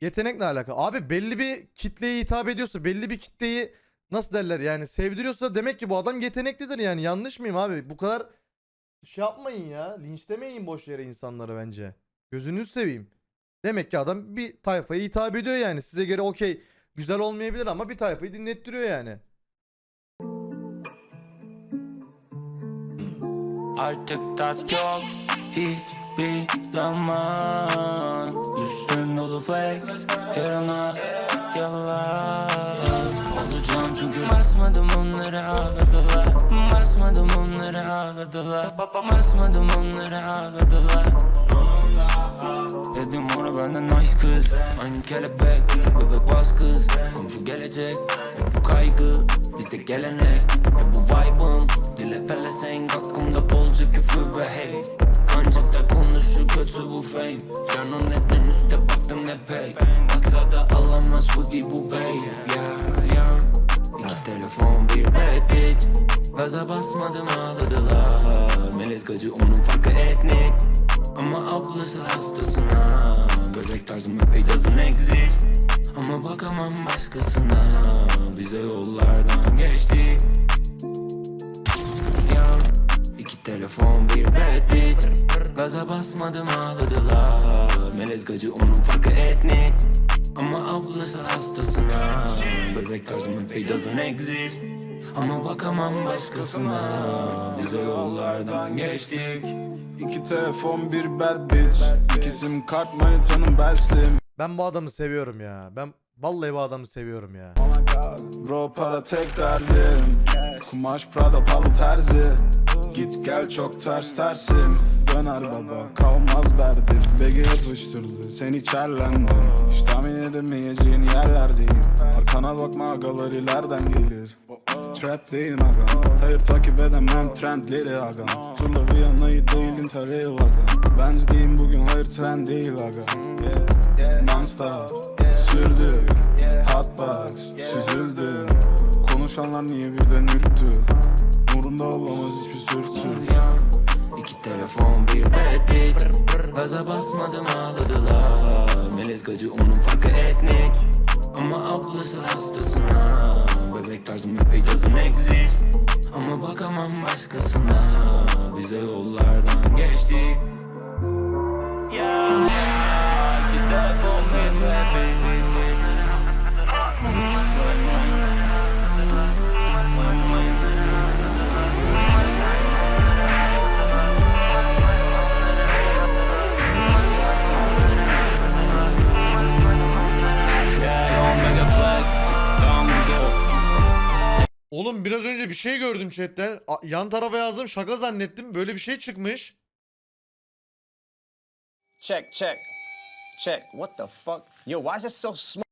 Yetenekle alakalı. Abi belli bir kitleye hitap ediyorsa, belli bir kitleyi nasıl derler yani sevdiriyorsa demek ki bu adam yeteneklidir yani. Yanlış mıyım abi? Bu kadar şey yapmayın ya. Linçlemeyin boş yere insanları bence. Gözünüzü seveyim. Demek ki adam bir tayfaya hitap ediyor yani. Size göre okey güzel olmayabilir ama bir tayfayı dinlettiriyor yani. Artık tat yok hiçbir zaman. Üstün dolu flex yarına yalan Olacağım çünkü basmadım onları ağladılar. Basmadım onları ağladılar. Basmadım onları ağladılar. Dedim ona benden nice kız. Aynı kelebek bebek bas kız. Komşu gelecek hep bu kaygı Bizde gelenek. Hep bu vibe'ım Dile pelesenk aklımda bolca küfür ve da kötü bu fame Canon netten üstte baktım ne pay. Baksa da alamaz hoodie bu babe Yeah yeah. İki telefon bir bad bitch. Gaza basmadım ağladılar Melez gacı onun farkı etnik Ama ablası hastasına Bebek tarzım epey doesn't exist. Ama bakamam başkasına Bize yollardan geçtik Gaza basmadım ağladılar. Melez gacı onun farkı etnik. Ama ablası hastasına. Bebek tarzım epey doesn't exist. Ama bakamam başkasına. Bize yollardan geçtik. İki telefon bir bad bitch. İki sim kart manitanın bel slim. Ben bu adamı seviyorum ya. Ben vallahi bu adamı seviyorum ya. Bro para tek derdim Kumaş Prada palı terzi. Git gel çok ters tersim. Döner baba kalmaz derdim Bege yapıştırdı sen içerlendin Hiç tahmin edemeyeceğin yerlerdeyim. Arkana bakma agalar ileriden gelir. Trap değil agam Hayır takip edemem trendleri agam Turla Viyana'yı değil Interrail agam Benzliyim bugün hayır trend değil agam Non-stop sürdük. Hotbox süzüldüm Konuşanlar niye birden ürktü? Umurumda olamaz hiçbir sürtü. İki telefon bir bad bitch. Gaza basmadım ağladılar. Melez gacı onun farkı etnik. Ama ablası hastasına. Bebek tarzım epey doesn't exist. Ama bakamam başkasına Oğlum biraz önce bir şey gördüm chatten. Yan tarafa yazdım şaka zannettim. Böyle bir şey çıkmış. Check, check, check. What the fuck? Yo, why is it so small?